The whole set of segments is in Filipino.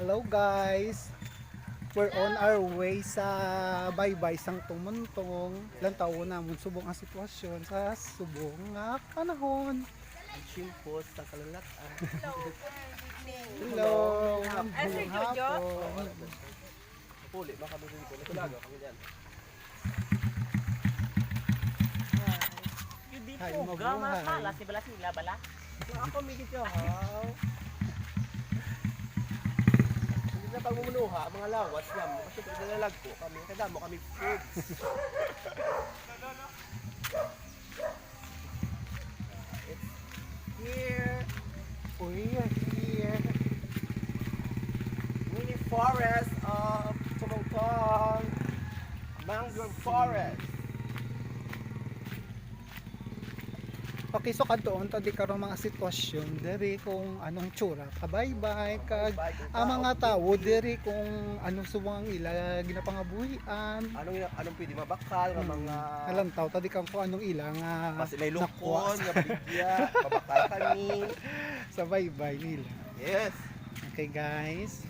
Hello guys! We're on our way sa baybay sang tumuntong. Ilang taon na mo subong ang sitwasyon sa subong nga panahon. Ang chimpos sa kalalatan. Hello! Sir buong Jojo? hapon. Puli, baka mo dito. Natulaga kami dyan. Yung di Ay, po, gama, malas, di bala sila bala. Ako may kityo, ha? Na pagmumunuha, mga lawas lang. Kasi pag nalalag ko kami, kadamo kami foods. Here. We are here. Mini forest of Tumongtong. Mangrove forest. Okay, so kadtoon to di karon mga sitwasyon diri kung anong tsura kabaybay kag ang mga tao diri kung anong subong ang ila ginapangabuhian. Anong, anong pwede mabakal, nga mga... Alam tao tadi kang kung anong ila nga nakuha lukon, nga baligya, babakal kami. sa baybay nila. Yes. Okay guys.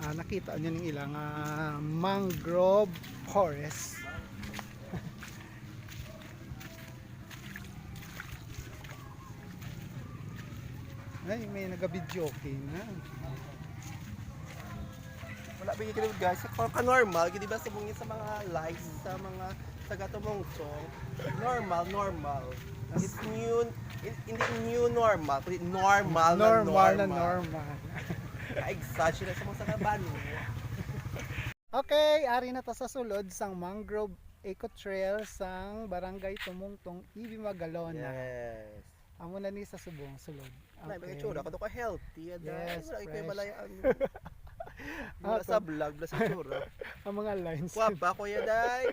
Ah, nakita niyo ng ilang ah, mangrove forest. Ay, may nagabidyo okay na. Wala ba yung guys? Ka, ka normal, di ba sabungin sa mga likes, sa mga taga tumongtong, normal, normal. It's new, in- hindi new normal, kundi normal, normal na na normal. normal. Ka-exage sila sa mga sakabano. Okay, ari na ta sa sulod sang mangrove eco trail sang barangay Tumungtong Ibi Magalona. Yes. Amo na ni sa subong sulod. Wala, may tsura, kato ka healthy. Yes, wala, yung balayaan. Wala sa vlog, wala sa tsura. Ang mga lines. Kwapa, kuya day.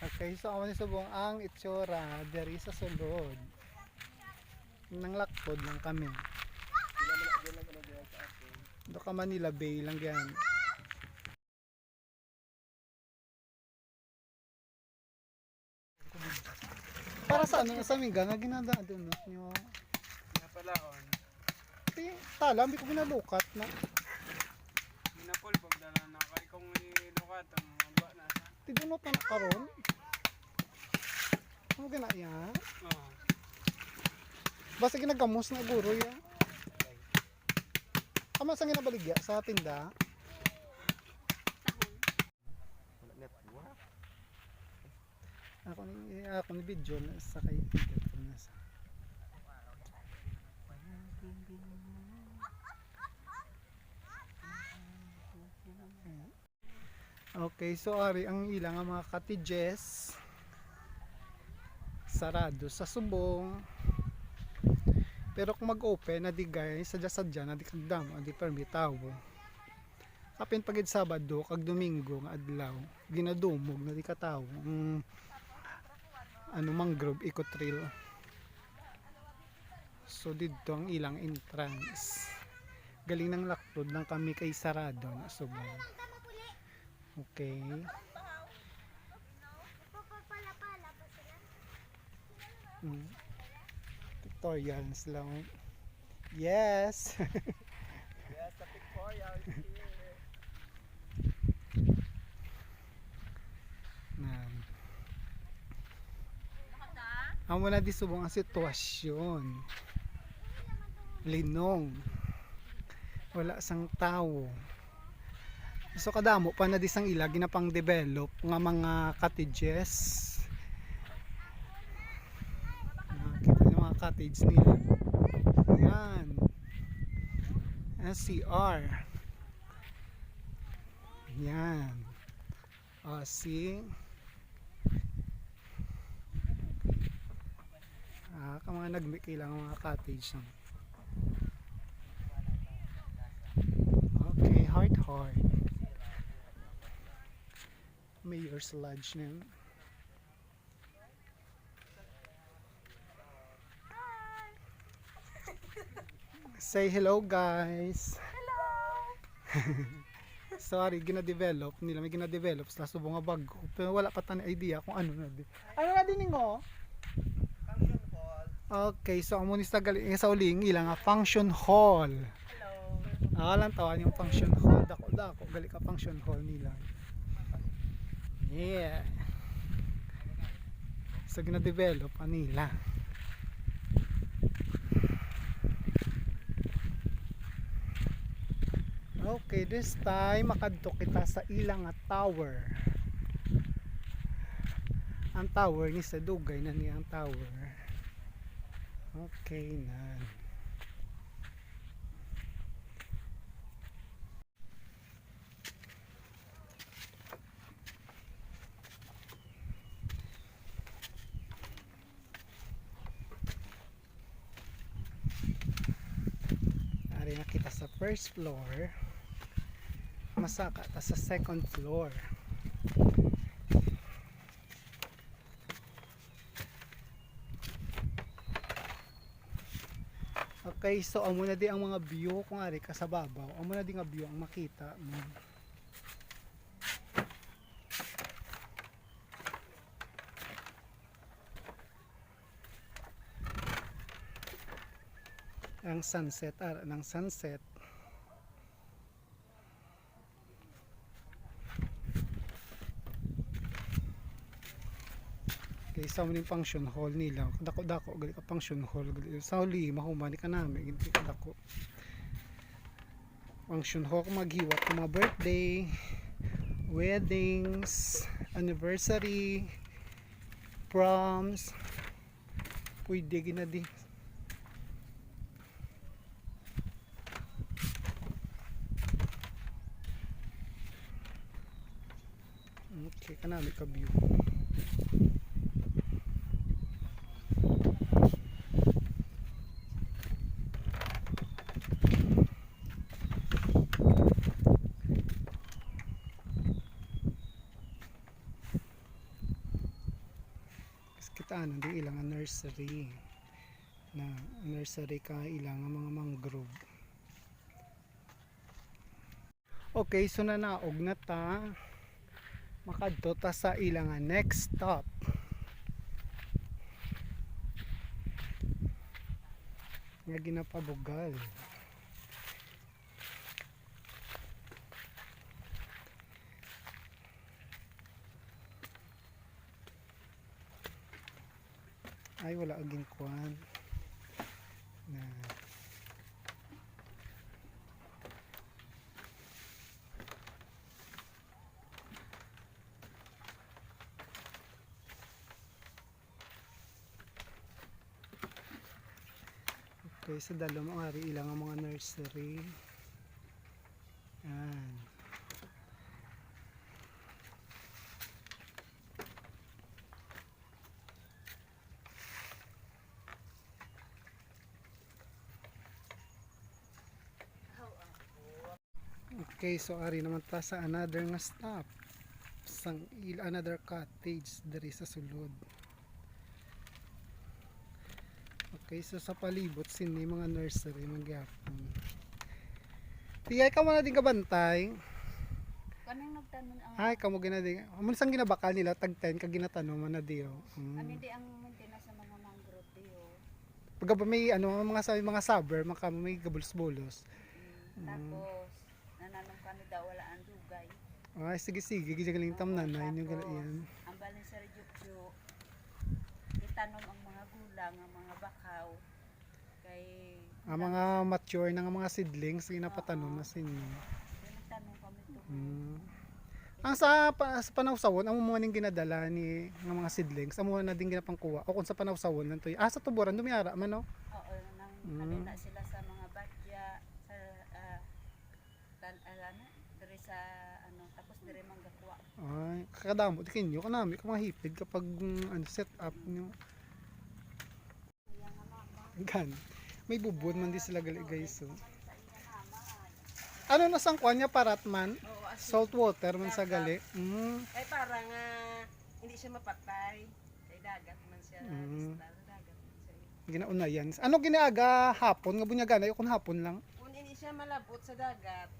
Okay, so ako ni subong ang itsura diri sa sulod. Nang lakpod lang kami. Do ka Manila Bay lang yan. Para sa ano sa mingga nga ginadaan doon no? nyo. Napalaon. Di, tala, hindi ko binalukat na. Ginapol pagdala na kay kung ilukat ang haba na sa. Tidunot na karon. Ano gina ya? Oo. Basta ginagamos na guro ya. Kama sa ginabaligya sa tinda. Wala network. Ako ni ako ni video na sa kay Peter ko sa. Okay, so ari ang ilang nga mga cottages sarado sa subong. Pero kung mag-open na di guys, sadya-sadya na di kagdamo, di permitaw. Kapin pagid Sabado kag Domingo nga adlaw, ginadumog na di katawo. Mm, ano mangrove eco trail. So dito ang ilang entrance. Galing ng lakpod lang kami kay sarado na subong. Okay. Mm. Tutorials lang. Yes. Yes, sa Victoria. is here. Nan. Amo na di subong ang sitwasyon. Linong. Wala sang tao. So kadamo pa na di sang ila ginapang develop nga mga cottages. Nakita niyo mga cottage nila. Yan. SCR. Yan. Ah, see? Ah, ka mga nagmi kailangan mga cottage ng. Okay, heart heart. Mayor's Lodge na yun. Say hello guys. Hello. Sorry, gina-develop nila, may gina-develop sa subong nga bago. Pero wala pa tani idea kung ano na. Ano na din ngo? Okay, so amo ni sa gali sa uling ilang nga function hall. Hello. Ah, lang tawan yung function hall. Dako dako gali ka function hall nila. Yeah. So gina-develop pa nila. Okay, this time makadto kita sa ilang nga tower. Ang tower ni sa dugay na niya ang tower. Okay na. Ari na kita sa first floor. Masaka ta sa second floor. Okay, so amo na di ang mga view kung ari ka sa babaw. Amo na di nga view ang makita mo. ang sunset ara ng sunset kay sa mo function hall nila dako dako gali ka function hall gali. Sa huli mahumani ka nami ginti ka dako. Function hall kung maghiwat ka mga birthday weddings anniversary proms. Pwede gina di. Okay, kanami ka view. Kasi kita ano, di ilang nursery. Na nursery ka ilang mga mangrove. Okay, so nanaog na ta. Makadto ta sa ilang next stop. Nga ginapabugal ay wala aging kwan na Okay, sa mo ari ilang ang mga nursery. Yan. Okay, so ari naman ta sa another nga stop. Sang il another cottage diri sa sulod. Okay, so sa palibot sini mga nursery magyapon. Tigay ka muna din kabantay. Kanang nagtanon ang Ay, kamo gina din. Sang ginabakal nila tag 10 ka ginatanom man na diyo. ano Mm. di ang maintenance sa mga mangrove diyo. Pagka ba may ano mga sa mga saber, maka may gabulos-bulos. Mm. Tapos nananong kami daw wala ang dugay. Ay, sige sige, gigagaling tam na na inyo gala yan. Ang balin sa Ryukyu, itanom ang mga gulang, ang mga bakaw. Kay Ang mga mature nga mga seedlings ginapatanom na sinyo. nagtanong kami to. Mm. Ang sa, pa, sa panawsawon, ang mga ning ginadala ni ng mga seedlings, amo na din ginapangkuha. O kung sa panawsawon lang to. Ah, sa tuburan dumiara man no. Oo, nang Mm. kanina sila sa mga badya sa uh, tan alana diri sa ano tapos diri manggakuha. Ay, kakadamo di kinyo kanami ka mga hipid kapag mm, ano set up nyo. Gan. May bubod man di sila gali guys. So. Ano na sang kwan niya parat man? Salt water man sa gali. Mm. Ay parang ah, hindi siya mapatay. Kay dagat man siya. Mm. Siya. Ginaunayan. Ano ginaaga hapon nga bunyagan ay kun hapon lang. Kung hindi siya malabot sa dagat.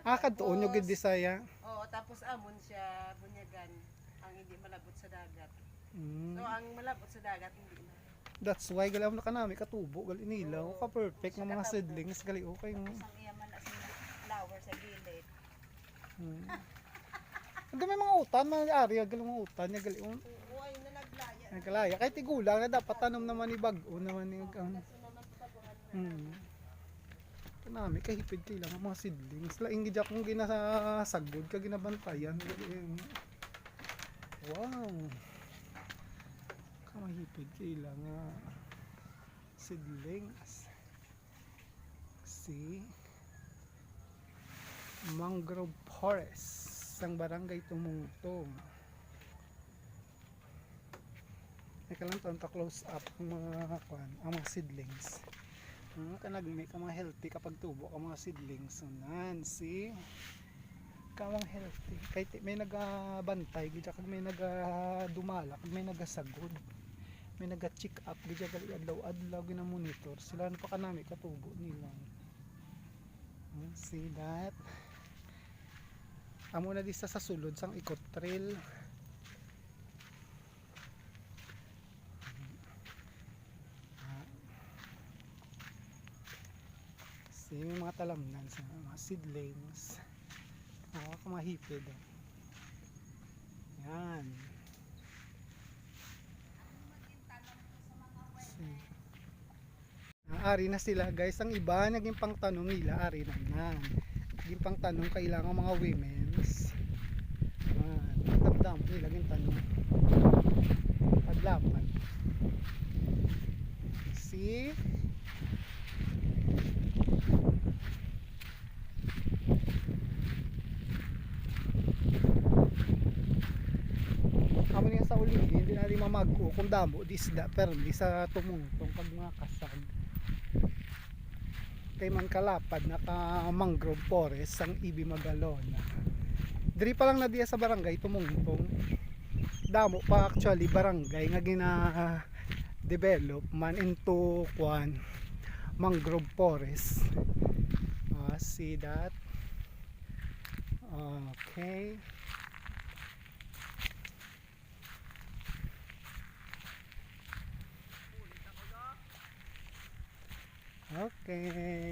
Ah, kadtuon yung gid Bisaya. oo, tapos amon siya bunyagan ang hindi malabot sa dagat. Mm. So ang malabot sa dagat hindi na. That's why gali na kanami katubo gali nilaw ka perfect nga mga seedlings gali okay nga. Isang iyaman na sa flower sa gilid. Hmm. Hindi may mga utan, mga ari, gali mga utan, niya gali um, Uy, na naglaya. nagkalaya. Kahit tigulang na dapat tanom naman ni bago naman ni ang Hmm. Kanami kahipid kailangan mga seedlings. Laing gid akong ginasagod ka ginabantayan. Wow. Kamahipid kailangan seedlings. See? Mangrove Forest sang barangay Tumungtong. Ika lang taon close up ang mga kwan, ang mga seedlings. Hmm, kanag may ka mga healthy kapag tubo ka mga seedlings. So, nan, see? Kamang healthy. Kahit may nagabantay, gidya kag may nagadumala, kag may nagasagod. May naga-check up, gidya gali adlaw-adlaw gina-monitor. Sila na pa kanami katubo nila. Hmm, See that? Amo na di sa sulod sang ikot trail. See, may mga talamnan sa mga seedlings. Ako ka mahipid. oh. Yan. See. Ah, Ari na sila guys. Ang iba naging pangtanong nila ari na nan. Naging pangtanong kailangan mga women's. Ah, tamdam nila yung tanong. Padlapan. See? Amo niya sa uli, hindi na rin mamagko kung damo di isda pero di sa tumungtong pag mga kasag. Kay man kalapad naka mangrove forest ang ibi magalona. Diri pa lang na diya sa barangay tumungtong. Damo pa actually barangay nga gina develop man into kwan mangrove forest. Ah, see that? Okay. Okay.